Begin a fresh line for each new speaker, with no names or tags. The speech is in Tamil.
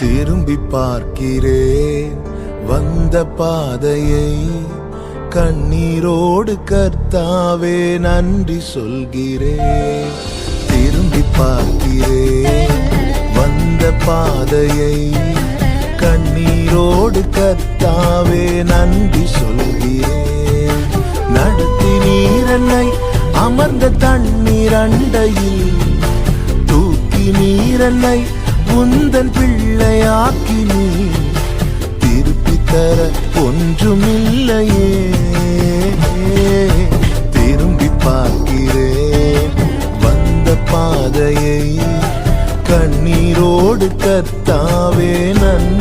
திரும்பி பார்க்கிறேன். வந்த பாதையை கண்ணீரோடு கர்த்தாவே நன்றி சொல்கிறேன். திரும்பி பார்க்கிறேன். வந்த பாதையை கண்ணீரோடு கர்த்தாவே நன்றி சொல்கிறேன். நடத்தி நீரன்னை அமர்ந்த தண்ணீர் அண்டையில் தூக்கி நீரன்னை உந்தன் பிள்ளையாக்கி நீ திருப்பி தர ஒன்றுமில்லையே. திரும்பி பார்க்கிறேன் வந்த பாதையை கண்ணீரோடு கத்தாவே நன்றி.